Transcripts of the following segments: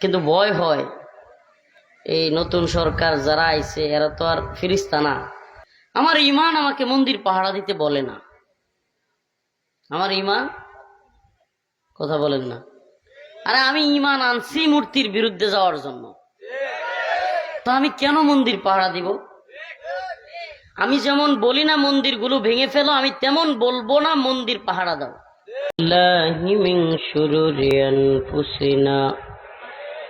কিন্তু ভয় হয়। এই নতুন সরকার যারা আইছে, এরা তো আর ফিরিস্তা না। আমার ইমান আমাকে মন্দির পাহারা দিতে বলে না। আমার ইমান কথা বলেন না। আরে আমি ইমান আনছি মূর্তির বিরুদ্ধে যাওয়ার জন্য। তো আমি কেন মন্দির পাহারা দিব? আমি যেমন বলি না মন্দিরগুলো ভেঙে ফেলো, আমি তেমন বলব না মন্দির পাহারা দাও।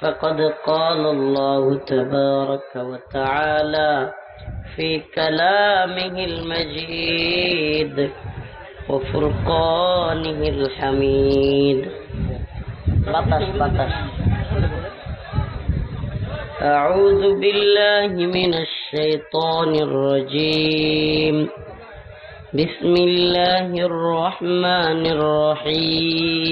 فقد قال الله تبارك وتعالى في كلامه المجيد وفرقانه الحميد. بطش بطش. أعوذ بالله من الشيطان الرجيم. بسم الله الرحمن الرحيم.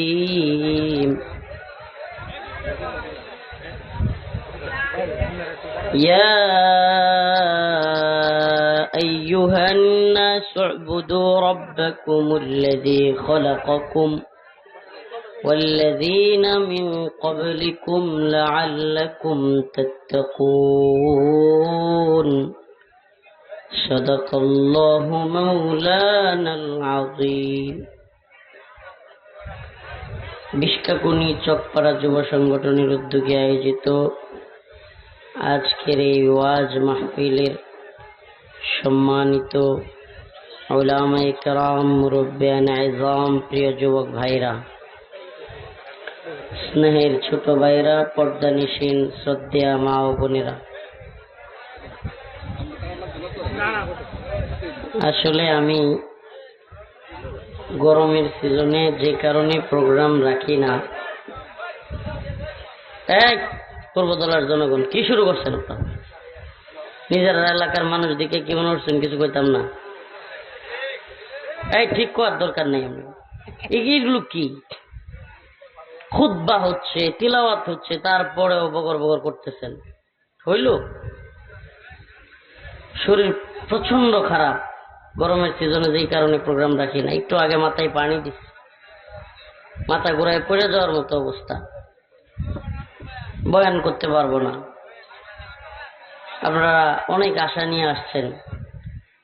يا أيها الناس اعبدوا ربكم الذي خلقكم والذين من قبلكم لعلكم تتقون صدق الله مولانا العظيم বিষ্কাকুনি চকপাড়া যুব সংগঠনের উদ্যোগে আয়োজিত আজকের এই ওয়াজ মাহফিলের সম্মানিত ওলামাই কারাম মুরব্বিয়ান আজম, প্রিয় যুবক ভাইরা, স্নেহের ছোট ভাইরা পর্দানিসীন শ্রদ্ধা মা ও বোনেরা। আসলে আমি গরমের সিজনে যে কারণে প্রোগ্রাম রাখি না। এক পূর্বতলার জনগণ কি শুরু করছেন আপনার? নিজের এলাকার মানুষ দিকে কি মনে করছেন? কিছু কইতাম না। এই ঠিক করার দরকার নেই আমি এগুলো কি? খুদ্া হচ্ছে, তিলাওয়াত হচ্ছে তারপরেও বগর বগর করতেছেন। হইল? শরীর প্রচণ্ড খারাপ। গরমের সিজনে যেই কারণে প্রোগ্রাম রাখি না। একটু আগে মাথায় পানি দিচ্ছি মাথা ঘুরায় পড়ে যাওয়ার মতো অবস্থা। বয়ান করতে পারব না। আপনারা অনেক আশা নিয়ে আসছেন।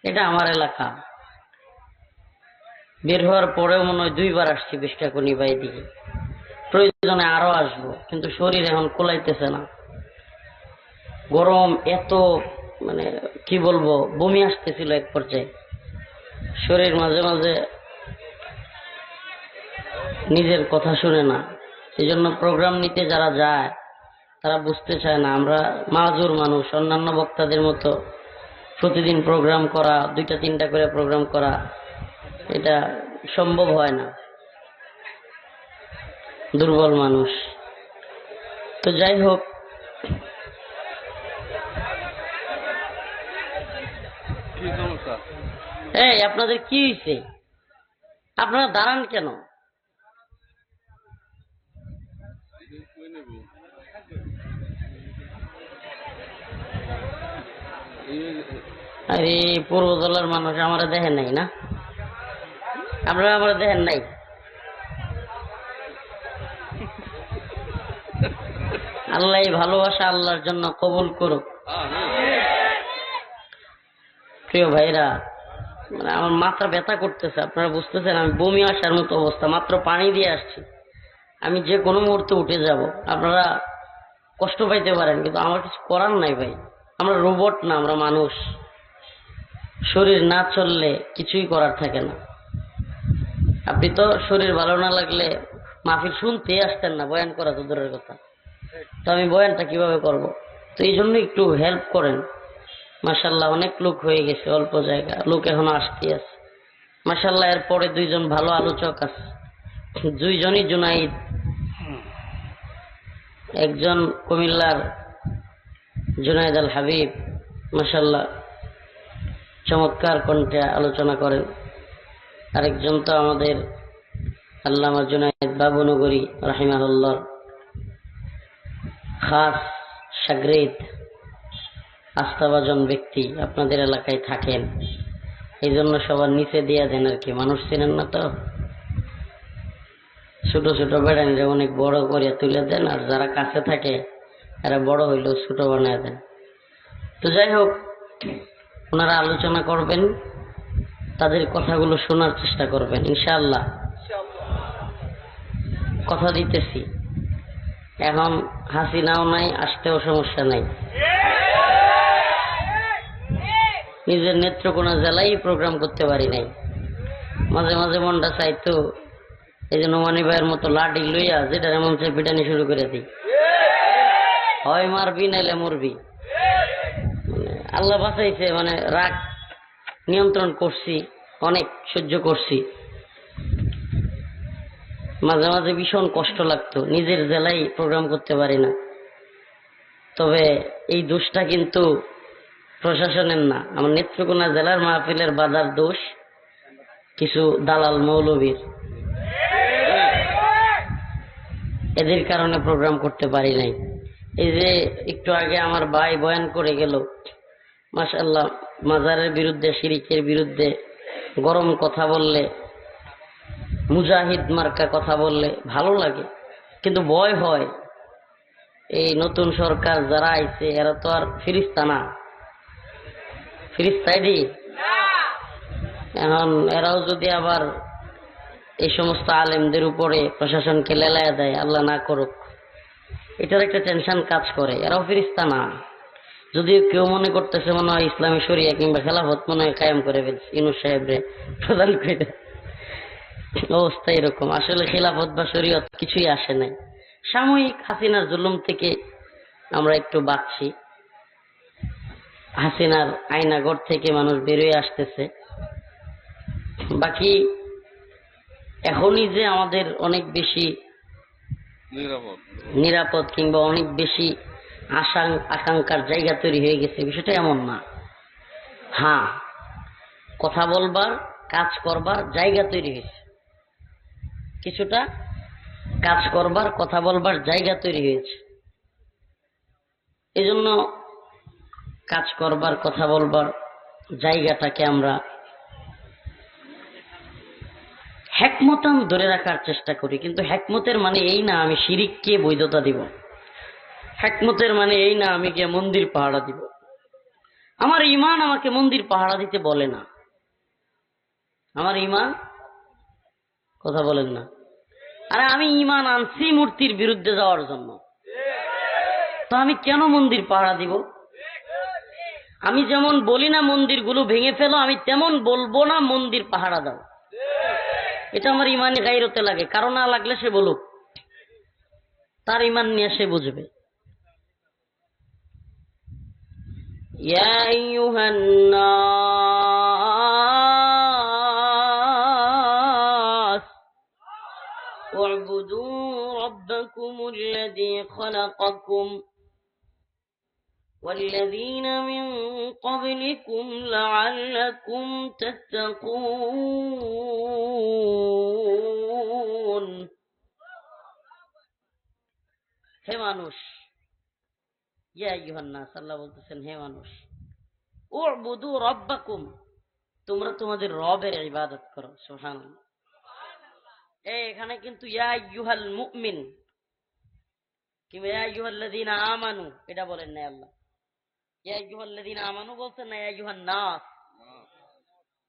এটা আমার এলাকা। বের হওয়ার পরেও মনে হয় দুইবার আসছি বিষ্কাকুনি বাই দিকে প্রয়োজনে আরও আসব, কিন্তু শরীর এখন কোলাইতেছে না। গরম এত মানে কি বলব, বমি আসতেছিল এক পর্যায়ে। শরীর মাঝে মাঝে নিজের কথা শুনে না। এই জন্য প্রোগ্রাম নিতে যারা যায় তারা বুঝতে চায় না। আমরা মাজুর মানুষ অন্যান্য বক্তাদের মতো প্রতিদিন প্রোগ্রাম করা দুইটা তিনটা করে প্রোগ্রাম করা এটা সম্ভব হয় না। দুর্বল মানুষ। তো যাই হোক এই আপনাদের কি হয়েছে আপনারা দাঁড়ান কেন? আরে পূর্বদলের মানুষ আমরা দেখেন নাই না? আপনারা আমরা দেখেন নাই? আল্লাহ ভালোবাসা আল্লাহর জন্য কবুল করুক। প্রিয় ভাইরা মানে আমার মাথা ব্যথা করতেছে, আপনারা বুঝতেছেন, আমি বমি আসার মতো অবস্থা, মাত্র পানি দিয়ে আসছি। আমি যে কোনো মুহূর্তে উঠে যাব, আপনারা কষ্ট পাইতে পারেন, কিন্তু আমার কিছু করার নাই ভাই। আমরা রোবট না, আমরা মানুষ। শরীর না চললে কিছুই করার থাকে না। আপনি তো শরীর ভালো না লাগলে মাহফিল শুনতে আসতেন না, বয়ান করা তো দূরের কথা। তো আমি বয়ানটা কীভাবে করব? তো এই জন্য একটু হেল্প করেন। মাসাল্লাহ অনেক লোক হয়ে গেছে অল্প জায়গা, লোক এখনও আসতে আছে। মাসাল্লাহ এরপরে দুইজন ভালো আলোচক আছে। দুইজনই জুনাইদ। একজন কুমিল্লার জুনাইদ আল হাবিব মাসাল্লাহ চমৎকার কণ্ঠে আলোচনা করেন। আরেকজন তো আমাদের আল্লামা জুনায়দ বাবুনগরী রাহিমাহুল্লাহ। খাস সাগরেদ, আস্থাভাজন ব্যক্তি আপনাদের এলাকায় থাকেন। এই জন্য সবার নিচে দিয়ে দেন আর কি। মানুষ চেনেন না তো? ছোট ছোট বেড়ানিরা অনেক বড় করে তুলে দেন আর যারা কাছে থাকে, এরা বড় হইলেও ছোট বানায় দেন। তো যাই হোক ওনারা আলোচনা করবেন, তাদের কথাগুলো শোনার চেষ্টা করবেন, ইনশাআল্লাহ। কথা দিতেছি। এখন হাসিনাও নাই, আসতেও সমস্যা নাই। নিজের নেত্রকোনা জেলায় প্রোগ্রাম করতে পারি নাই। মাঝে মাঝে মনটা চাইতো এই যে নোমানি ভাইয়ের মতো লাঠি লইয়া যেটা এমন সে পিটানি শুরু করে দিই। হয় মারবি নাইলে মরবি। আল্লাহ বাঁচাইছে মানে রাগ নিয়ন্ত্রণ করছি, অনেক সহ্য করছি। মাঝে মাঝে ভীষণ কষ্ট লাগতো, নিজের জেলায় প্রোগ্রাম করতে পারি না। তবে এই দোষটা কিন্তু প্রশাসনের না, আমার নেত্রকোনা জেলার মাহফিলের বাজার দোষ কিছু দালাল মৌলবীর। এদের কারণে প্রোগ্রাম করতে পারি নাই। এই যে একটু আগে আমার ভাই বয়ান করে গেল মাশাল্লাহ মাজারের বিরুদ্ধে, শিরিকের বিরুদ্ধে গরম কথা বললে, মুজাহিদ মার্কা কথা বললে ভালো লাগে। কিন্তু ভয় হয়, এই নতুন সরকার যারা আইছে, এরা তো আর ফিরিস্তা না। ফিরিস্তাইডি এখন এরাও যদি আবার এই সমস্ত আলেমদের উপরে প্রশাসনকে লেলায়া দেয়, আল্লাহ না করুক, এটার একটা টেনশন কাজ করে। এরাও ফিরিস্তা না। যদিও কেউ মনে করতেছে মনে হয় ইসলামী শরিয়া কিংবা খেলাফত মনে হয় কায়েম করে ফেলছে ইনুস সাহেবরে প্রধান করে অবস্থা এরকম। আসলে খেলাফত বা শরীয়ত কিছুই আসে নাই। সাময়িক হাসিনার জুলুম থেকে আমরা একটু বাঁচছি। হাসিনার আয়নাগর থেকে মানুষ বেরোয় আসতেছে। বাকি এখনই যে আমাদের অনেক বেশি নিরাপদ। নিরাপদ কিংবা অনেক বেশি আশা আকাঙ্ক্ষার জায়গা তৈরি হয়ে গেছে, বিষয়টা এমন না। হ্যাঁ কথা বলবার, কাজ করবার জায়গা তৈরি হয়েছে। কিছুটা কাজ করবার, কথা বলবার জায়গা তৈরি হয়েছে। এজন্য কাজ করবার, কথা বলবার জায়গাটাকে আমরা হ্যাকমতান ধরে রাখার চেষ্টা করি। কিন্তু হ্যাকমতের মানে এই না, আমি শিরিককে বৈধতা দিব। হ্যাকমতের মানে এই না, আমি গিয়ে মন্দির পাহারা দিব। আমার ইমান আমাকে মন্দির পাহারা দিতে বলে না। আমার ইমান কথা বলেন না। আরে আমি ইমান আনছি মূর্তির বিরুদ্ধে যাওয়ার জন্য। তো আমি কেন মন্দির পাহারা দিব? আমি যেমন বলি না মন্দিরগুলো ভেঙে ফেলো, আমি তেমন বলব না মন্দির পাহারা দাও। এটা আমার ইমানে গাইরতে লাগে, কারও না লাগলে সে বলুক। তার ইমান নিয়ে সে বুঝবে। يا أيها الناس اعبدوا ربكم الذي خلقكم والذين من قبلكم لعلكم تتقون হে মানুষ বলতেছেন, হে মানুষ ও বুধু রব্বাকুম, তোমরা তোমাদের রবের ইবাদত করো এই এখানে কিন্তু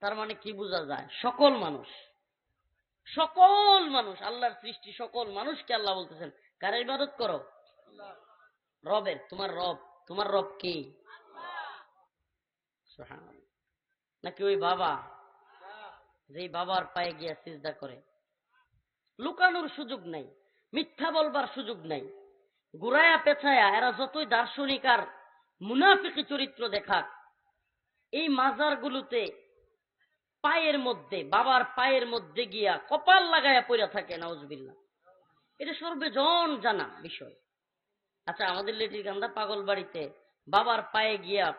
তার মানে কি বোঝা যায়? সকল মানুষ সকল মানুষ, আল্লাহর সৃষ্টি সকল মানুষকে আল্লাহ বলতেছেন, কার ইবাদত করো? রবের, তোমার রব তোমার রব কি? নাকি ওই বাবা? যেই বাবার পায়ে গিয়া সিজদা করে। লুকানোর সুযোগ নাই, মিথ্যা বলবার সুযোগ নাই। গুড়ায়া পেছায়া এরা যতই দার্শনিক আর মুনাফিকি চরিত্র দেখাক, এই মাজারগুলোতে পায়ের মধ্যে, বাবার পায়ের মধ্যে গিয়া কপাল লাগায়া পড়ে থাকে নাউজবিল্লা এটা সর্বজন জানা বিষয়। আচ্ছা আমাদের লেটির গান্দা পাগল বাড়িতে বাবার পায়ে গিয়া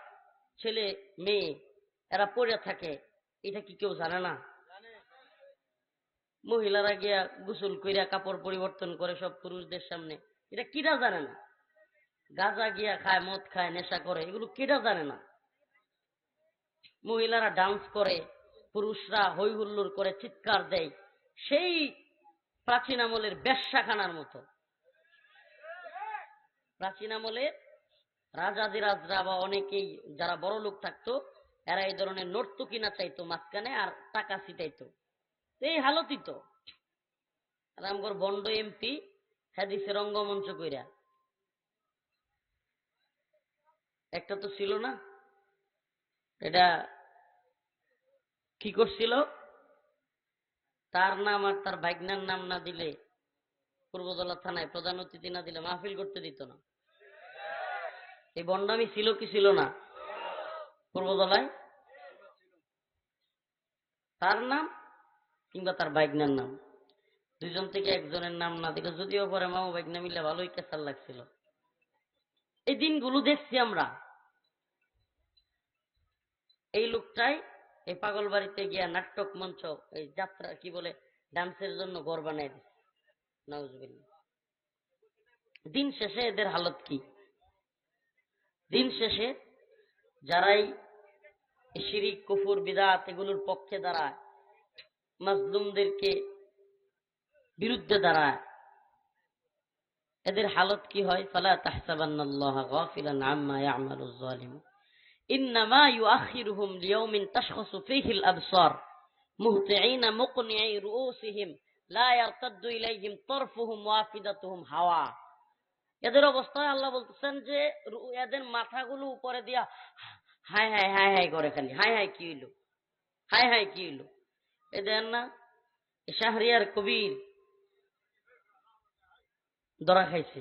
ছেলে মেয়ে এরা পড়ে থাকে এটা কি কেউ জানে না? মহিলারা গিয়া গোসল কইরা কাপড় পরিবর্তন করে সব পুরুষদের সামনে এটা কিরা জানে না? গাজা গিয়া খায় মদ খায় নেশা করে এগুলো কেটা জানে না? মহিলারা ডান্স করে পুরুষরা হই হুল্লোড় করে চিৎকার দেয় সেই প্রাচীন আমলের বেশ্যাখানার মতো। প্রাচীন আমলে রাজাদিরাজরা বা অনেকেই যারা বড় লোক থাকতো, এরা এই ধরনের নর্তকী না চাইতো মাঝখানে আর টাকা ছিটাইতো। এই হালতই তো। রামগড় বন্ড এমপি হাদিসে রঙ্গমঞ্চ কইরা। একটা তো ছিল না, এটা কি করছিল? তার নাম আর তার ভাগ্নার নাম না দিলে পূর্বদলা থানায় প্রধান অতিথি না দিলে মাহফিল করতে দিত না। এই বন্ডামি ছিল কি ছিল না? পূর্বদলায় তার নাম কিংবা তার বাইকনার নাম। দুইজন থেকে একজনের নাম না দিলে যদিও পরে মামু বাইকনা মিলে ভালোই কেসার লাগছিল। এই দিনগুলো দেখছি আমরা। এই লোকটাই এই পাগল বাড়িতে গিয়া নাটক মঞ্চ, এই যাত্রা কি বলে, ডান্সের জন্য ঘর বানাই দিচ্ছে দিন শেষে এদের হালত কি? দিন শেষে যারাই শিরিক, কুফুর, বিদাত এগুলোর পক্ষে দাঁড়ায়, মাজলুমদেরকে বিরুদ্ধে দাঁড়ায়, এদের হালত কি হয়? ফালা তাহসাবান্নাল্লাহ গাফিলান আম্মা ইয়ামালুজ জালিম ইন্নামা ইউআখিরুহুম লিয়াউমিন তাশখাসু ফীহিল আবসার। মুহতিঈনা মুকনিঈ রুউসিহিম। লা ইয়ারতাদ্দু ইলাইহিম তারফুহুম ওয়াফিদাতুহুম হাওয়া। এদের অবস্থায় আল্লাহ বলতেছেন যে এদের মাথাগুলো উপরে দিয়া, হাই হাই হাই হাই করে খালি, হাই হাই, কি হইল? হাই হাই, কি হইল? এদের না শাহরিয়ার কবির ধরা খাইছে।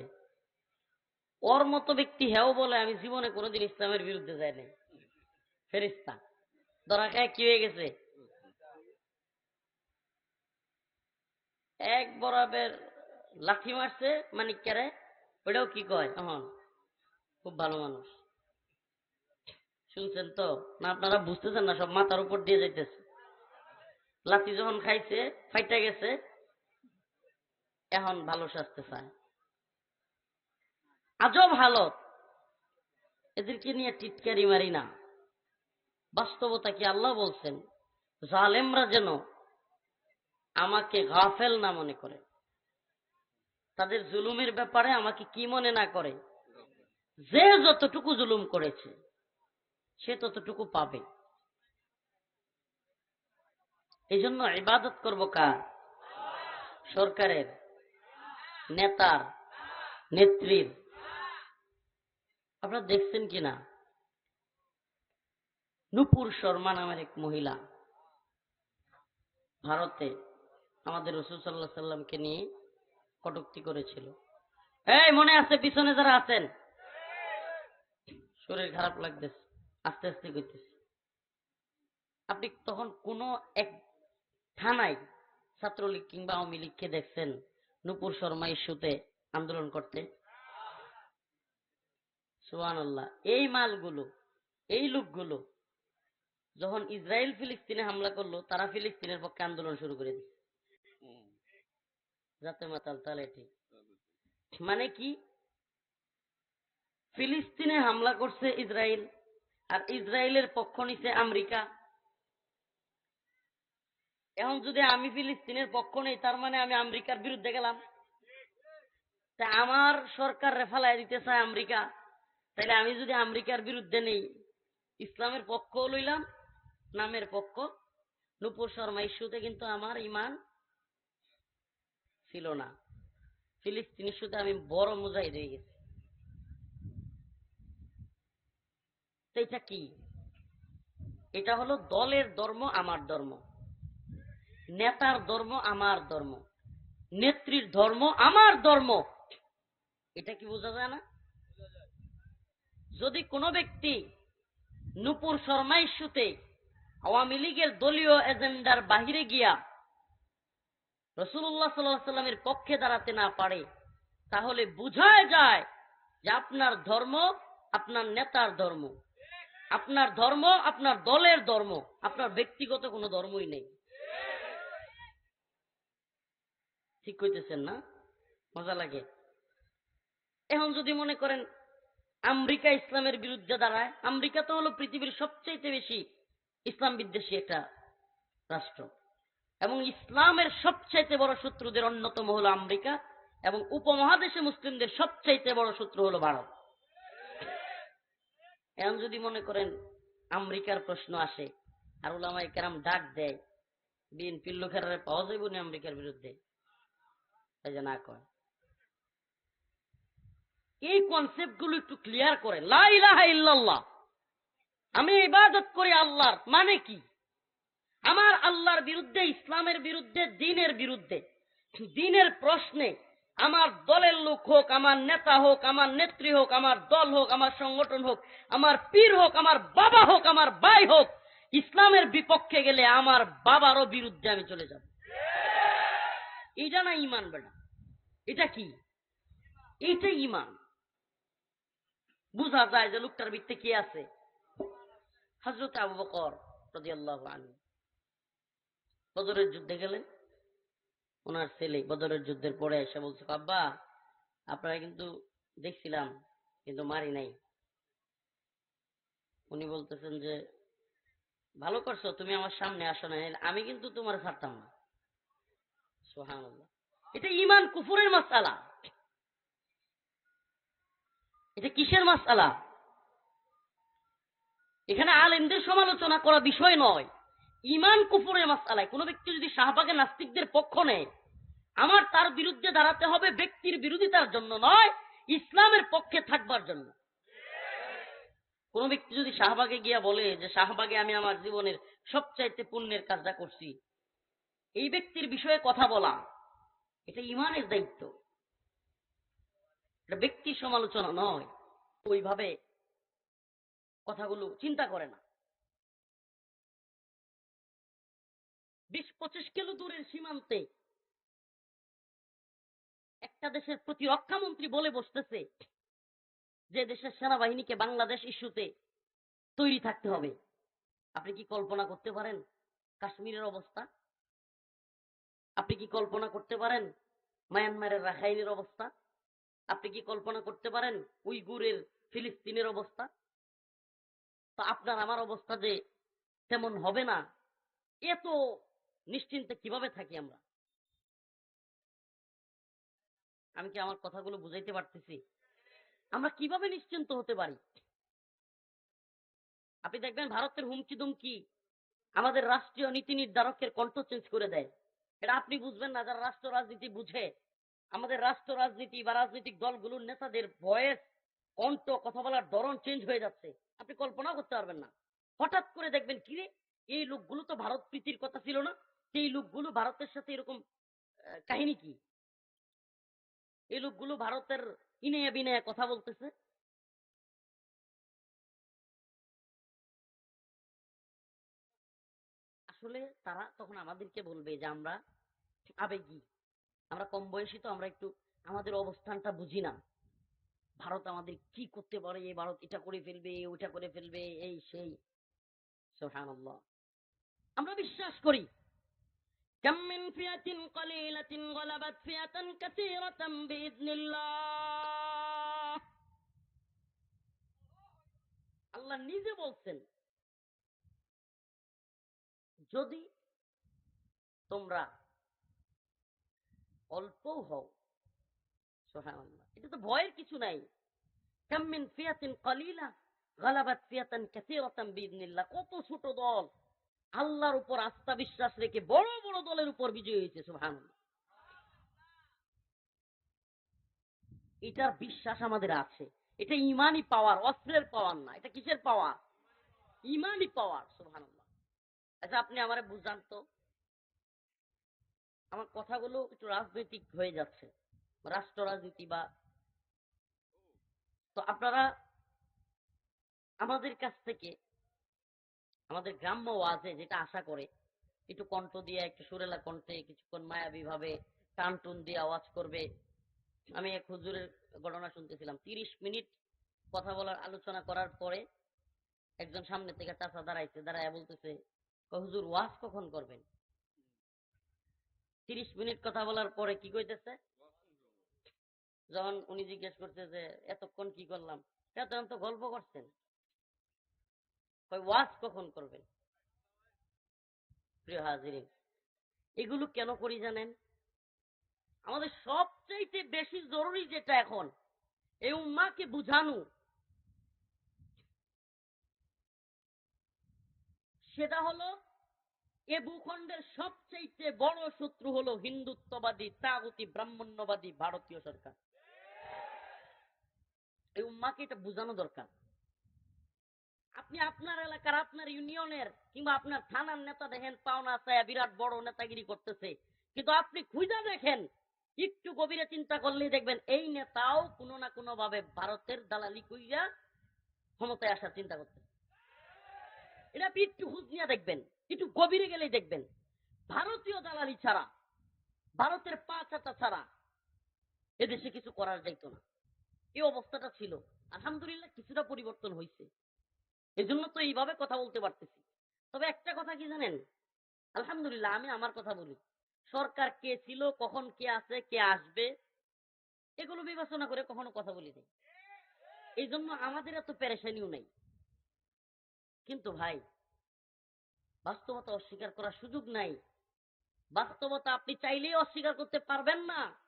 ওর মতো ব্যক্তি হেও বলে, আমি জীবনে কোনোদিন ইসলামের বিরুদ্ধে যাই নাই। ফেরিস্তা ধরা খায়, কি হয়ে গেছে? এক বরাবের লাঠি মারছে মানিককারে ওটাও কি কয়? এখন খুব ভালো মানুষ। শুনছেন তো? না আপনারা বুঝতেছেন না সব মাথার উপর দিয়ে যাইতেছে। লাঠি যখন খাইছে ফাইটা গেছে এখন ভালো সাজতে চায়। আজব হালত এদেরকে নিয়ে টিটকারি মারি না। বাস্তবতা কি আল্লাহ বলছেন? জালেমরা যেন আমাকে গাফেল না মনে করে। তাদের জুলুমের ব্যাপারে আমাকে কি মনে না করে? যে যতটুকু জুলুম করেছে, সে ততটুকু পাবে। এই জন্য ইবাদত করব কার? সরকারের, নেতার, নেত্রীর। আপনারা দেখছেন কিনা নুপুর শর্মা নামের এক মহিলা ভারতে আমাদের রসুল সাল্লাহ সাল্লামকে নিয়ে কটুক্তি করেছিল। এই, মনে আছে পিছনে যারা আছেন? শরীর খারাপ লাগতেছে, আস্তে আস্তে করতেছে আপনি তখন কোনো এক থানায় ছাত্রলীগ কিংবা আওয়ামী লীগকে দেখছেন? নুপুর শর্মা ইস্যুতে আন্দোলন করতে? সুহান আল্লাহ এই মালগুলো, এই লোকগুলো যখন ইসরায়েল ফিলিস্তিনে হামলা করল, তারা ফিলিস্তিনের পক্ষে আন্দোলন শুরু করে দিচ্ছে যাতে মাতাল তালে ঠিক। মানে কি? ফিলিস্তিনে হামলা করছে ইসরায়েল, আর ইসরায়েলের পক্ষ নিছে আমেরিকা। এখন যদি আমি ফিলিস্তিনের পক্ষ নেই, তার মানে আমি আমেরিকার বিরুদ্ধে গেলাম। তা আমার সরকার রেফালায় দিতে চায় আমেরিকা। তাহলে আমি যদি আমেরিকার বিরুদ্ধে নেই, ইসলামের পক্ষ লইলাম, নামের পক্ষ। নুপুর শর্মা ইস্যুতে কিন্তু আমার ইমান ছিল না। ফিলিস্তিন ইস্যুতে আমি বড় মুজাহিদ হয়ে গেছি। এটা কি? এটা হলো দলের ধর্ম, আমার ধর্ম। নেতার ধর্ম, আমার ধর্ম। নেত্রীর ধর্ম, আমার ধর্ম। এটা কি বোঝা যায় না? যদি কোনো ব্যক্তি নুপুর শর্মা ইস্যুতে আওয়ামী লীগের দলীয় এজেন্ডার বাহিরে গিয়া রসুল্লাহ সাল্লামের পক্ষে দাঁড়াতে না পারে, তাহলে বুঝায় যায় যে আপনার ধর্ম আপনার নেতার ধর্ম। আপনার ধর্ম আপনার দলের ধর্ম, আপনার ব্যক্তিগত কোনো ধর্মই নেই। ঠিক কইতেছেন না? মজা লাগে। এখন যদি মনে করেন আমেরিকা ইসলামের বিরুদ্ধে দাঁড়ায়, আমেরিকা তো হলো পৃথিবীর সবচাইতে বেশি ইসলাম বিদ্বেষী একটা রাষ্ট্র। এবং ইসলামের সবচাইতে বড় শত্রুদের অন্যতম হলো আমেরিকা এবং উপমহাদেশে মুসলিমদের সবচাইতে বড় শত্রু হলো ভারত। এখন যদি মনে করেন আমেরিকার প্রশ্ন আসে, আর ওলামাই কেরাম ডাক দেয় বিএনপির লোকেরা পাওয়া যাইব না আমেরিকার বিরুদ্ধে? তাই যে না কয়। এই কনসেপ্টগুলো একটু ক্লিয়ার করে লা ইলাহা ইল্লাল্লাহ। আমি ইবাদত করি আল্লাহর। মানে কি? আমার আল্লাহর বিরুদ্ধে, ইসলামের বিরুদ্ধে, দিনের বিরুদ্ধে, দিনের প্রশ্নে আমার দলের লোক হোক, আমার নেতা হোক, আমার নেত্রী হোক, আমার দল হোক, আমার সংগঠন হোক, আমার পীর হোক, আমার বাবা হোক, আমার ভাই হোক, ইসলামের বিপক্ষে গেলে আমার বাবারও বিরুদ্ধে আমি চলে যাব। এটা না ইমান বেটা। এটা কি? এইটা ইমান। বুঝা যায় যে লোকটার ভিত্তি কি আছে? হজরত আবু বকর রাদিয়াল্লাহু আনহু। বদরের যুদ্ধে গেলেন ওনার ছেলে বদরের যুদ্ধের পরে এসে বলছে, আব্বা, আপনারা কিন্তু দেখছিলাম, কিন্তু মারি নাই। উনি বলতেছেন যে, ভালো করছ, তুমি আমার সামনে আসো না আমি কিন্তু তোমার ছাড়তাম না। সুবহানাল্লাহ। এটা ইমান কুফুরের মাসালা। এটা কিসের মাসালা? এখানে আলেমদের সমালোচনা করা বিষয় নয়। ইমান কুফুরের মাসালায় কোনো ব্যক্তি যদি শাহবাগে নাস্তিকদের পক্ষ নেয়, আমার তার বিরুদ্ধে দাঁড়াতে হবে ব্যক্তির বিরোধিতার জন্য নয়, ইসলামের পক্ষে থাকবার জন্য। কোন ব্যক্তি যদি শাহবাগে গিয়া বলে যে, শাহবাগে আমি আমার জীবনের সবচাইতে পুণ্যের কাজটা করছি এই ব্যক্তির বিষয়ে কথা বলা, এটা ইমানের দায়িত্ব। এটা ব্যক্তির সমালোচনা নয়, ওইভাবে কথাগুলো চিন্তা করে না। বিশ পঁচিশ কিলো দূরের সীমান্তে একটা দেশের প্রতিরক্ষা মন্ত্রী বলে বসতেছে যে দেশের সেনাবাহিনীকে বাংলাদেশ ইস্যুতে তৈরি থাকতে হবে। আপনি কি কল্পনা করতে পারেন কাশ্মীরের অবস্থা? আপনি কি কল্পনা করতে পারেন মায়ানমারের রাখাইনের অবস্থা? আপনি কি কল্পনা করতে পারেন উইগুরের, ফিলিস্তিনের অবস্থা? তো আপনার, আমার অবস্থা যে তেমন হবে না। এত নিশ্চিন্তে কীভাবে থাকি আমরা? আমি কি আমার কথাগুলো বুঝাইতে পারতেছি? আমরা কীভাবে নিশ্চিন্ত হতে পারি? আপনি দেখবেন ভারতের হুমকি দুমকি আমাদের রাষ্ট্রীয় নীতি নির্ধারকের কণ্ঠ চেঞ্জ করে দেয়। এটা আপনি বুঝবেন না, যারা রাষ্ট্র রাজনীতি বুঝে, আমাদের রাষ্ট্র রাজনীতি বা রাজনৈতিক দলগুলোর নেতাদের ভয়েস, কণ্ঠ, কথা বলার ধরন চেঞ্জ হয়ে যাচ্ছে। আপনি কল্পনা করতে পারবেন না। হঠাৎ করে দেখবেন, কিরে, এই লোকগুলো তো ভারত প্রীতির কথা ছিল না? সেই লোকগুলো ভারতের সাথে এরকম কাহিনী কি? এই লোকগুলো ভারতের ইনেয়া বিনেয়া কথা বলতেছে। আসলে তারা তখন আমাদেরকে বলবে যে আমরা আবেগী, আমরা কম বয়সী তো আমরা একটু আমাদের অবস্থানটা বুঝি না। ভারত আমাদের কি করতে পারে? এই ভারত এটা করে ফেলবে ওটা করে ফেলবে, এই, সেই। সুবহানাল্লাহ। আমরা বিশ্বাস করি। كم من فئة قليلة غلبت فئة كثيرة بإذن الله. আল্লাহ নিজে বলছেন, যদি তোমরা অল্প হও এটা তো ভয়ের কিছু নাই। কাম মিন ফিয়াতিন কলিলা গালাবাত ফিয়াতান কাসীরাতান বিইذنিল্লাহ কত ছোট দল। আল্লাহর উপর আস্থা বিশ্বাস রেখে বড় বড় দলের উপর বিজয় হয়েছে, সুবহানাল্লাহ। এটার বিশ্বাস আমাদের আছে। এটা ইমানই পাওয়ার, অস্ত্রের পাওয়ার না, এটা কিসের পাওয়ার? ইমানই পাওয়ার, সুবহানাল্লাহ। আচ্ছা আপনি আমারে বুঝান তো। আমার কথাগুলো একটু রাজনৈতিক হয়ে যাচ্ছে, রাষ্ট্র রাজনীতি বা তো আপনারা আমাদের কাছ থেকে আমাদের গ্রাম্য ওয়াজে যেটা আশা করে। একটু কণ্ঠ দিয়ে, একটু সুরেলা কণ্ঠে, কিছুক্ষণ মায়াবী ভাবে টান টুন দিয়ে আওয়াজ করবে। আমি এক হুজুরের ঘটনা শুনতেছিলাম। তিরিশ মিনিট কথা বলার আলোচনা করার পরে একজন সামনে থেকে চাচা দাঁড়াইছে দাঁড়ায় বলতেছে হুজুর, ওয়াজ কখন করবেন? তিরিশ মিনিট কথা বলার পরে কি কইতেছে? যখন উনি জিজ্ঞেস করছে যে, এতক্ষণ কি করলাম? এতক্ষণ তো গল্প করছেন। ওয়াজ কখন করবেন? প্রিয় হাজিরিন, এগুলো কেন করি জানেন? আমাদের সবচাইতে বেশি জরুরি যেটা এখন, এই উম্মাকে বুঝানো। সেটা হলো, এ ভূখণ্ডের সবচাইতে বড় শত্রু হলো হিন্দুত্ববাদী, তাগতি, ব্রাহ্মণ্যবাদী, ভারতীয় সরকার। এই উম্মাকে এটা বোঝানো দরকার। আপনি আপনার এলাকার, আপনার ইউনিয়নের কিংবা আপনার থানার নেতা দেখেন, পাওনা চায়া বিরাট বড় নেতাগিরি করতেছে। কিন্তু আপনি খুঁজা দেখেন, একটু গভীরে চিন্তা করলেই দেখবেন, এই নেতাও কোনো না কোনো ভাবে ভারতের দালালি কইরা ক্ষমতায় আসার চিন্তা করতেছে এটা আপনি একটু খুঁজ নিয়ে দেখবেন, একটু গভীরে গেলেই দেখবেন। ভারতীয় দালালি ছাড়া, ভারতের পা চাটা ছাড়া এদেশে কিছু করার যাইতো না। এই অবস্থাটা ছিল। আলহামদুলিল্লাহ কিছুটা পরিবর্তন হয়েছে এই জন্য তো এইভাবে কথা বলতে পারতেছি। তবে একটা কথা কি জানেন? আলহামদুলিল্লাহ, আমি আমার কথা বলি। সরকার কে ছিল, কখন কে আছে, কে আসবে, এগুলো বিবেচনা করে কখনো কথা বলি নাই। এই জন্য আমাদের এত পেরেশানিও নেই। কিন্তু ভাই, বাস্তবতা অস্বীকার করার সুযোগ নাই। বাস্তবতা আপনি চাইলেই অস্বীকার করতে পারবেন না।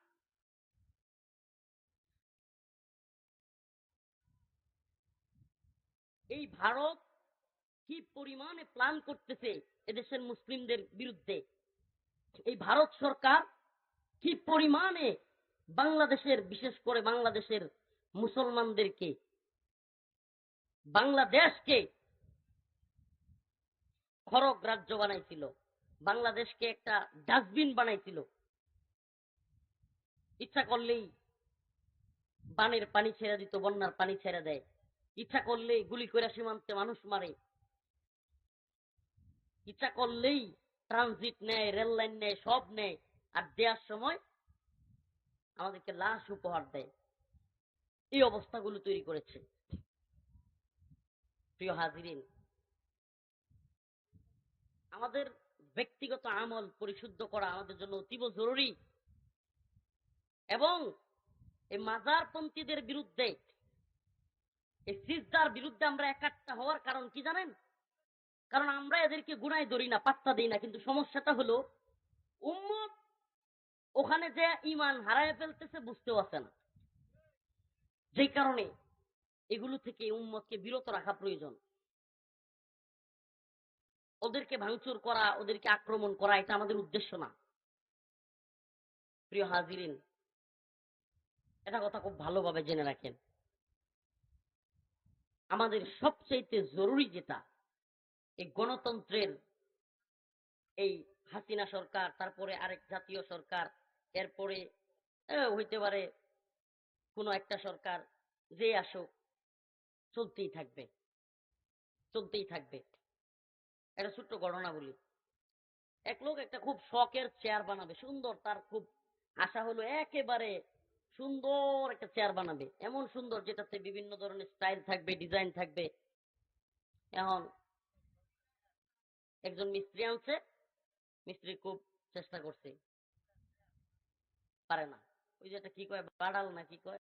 এই ভারত কি পরিমাণে প্ল্যান করতেছে এদেশের মুসলিমদের বিরুদ্ধে? এই ভারত সরকার কি পরিমাণে বাংলাদেশের, বিশেষ করে বাংলাদেশের মুসলমানদেরকে, বাংলাদেশকে খরগ রাজ্য বানাইছিল, বাংলাদেশকে একটা ডাস্টবিন বানাইছিল? ইচ্ছা করলেই বানের পানি ছেড়ে দিত, বন্যার পানি ছেড়ে দেয়। ইচ্ছা করলেই গুলি করে সীমান্তে মানুষ মারে। ইচ্ছা করলেই ট্রানজিট নেয় রেল লাইন নেয়, সব নেয়। আর দেওয়ার সময় আমাদেরকে লাশ উপহার দেয়। এই অবস্থাগুলো তৈরি করেছে। প্রিয় হাজিরিন, আমাদের ব্যক্তিগত আমল পরিশুদ্ধ করা আমাদের জন্য অতীব জরুরি। এবং এই মাজারপন্থীদের বিরুদ্ধে এই সিজদার বিরুদ্ধে আমরা একাত্তা হওয়ার কারণ কি জানেন? কারণ আমরা এদেরকে গুনায় ধরি না, পাত্তা দিই না। কিন্তু সমস্যাটা হলো, উম্মত ওখানে যে ইমান হারায় ফেলতেছে বুঝতেও আছে না। যেই কারণে এগুলো থেকে উম্মতকে বিরত রাখা প্রয়োজন। ওদেরকে ভাঙচুর করা, ওদেরকে আক্রমণ করা, এটা আমাদের উদ্দেশ্য না। প্রিয় হাজিরিন, এটা কথা খুব ভালোভাবে জেনে রাখেন। আমাদের সবচেয়ে জরুরি যেটা, এই গণতন্ত্রের এই হাসিনা সরকার, তারপরে আরেক জাতীয় সরকার, এরপরে হইতে পারে কোনো একটা সরকার যে আসুক, চলতেই থাকবে চলতেই থাকবে। একটা ছোট্ট ঘটনা বলি। এক লোক একটা খুব শখের চেয়ার বানাবে, সুন্দর, তার খুব আশা হলো একেবারে সুন্দর একটা চেয়ার বানাবে। এমন সুন্দর যেটাতে বিভিন্ন ধরনের স্টাইল থাকবে, ডিজাইন থাকবে। এখন একজন মিস্ত্রি আনছে, মিস্ত্রি খুব চেষ্টা করছে। পারে না। ওই যে এটা কি কয়? বাড়াল না কি কয়?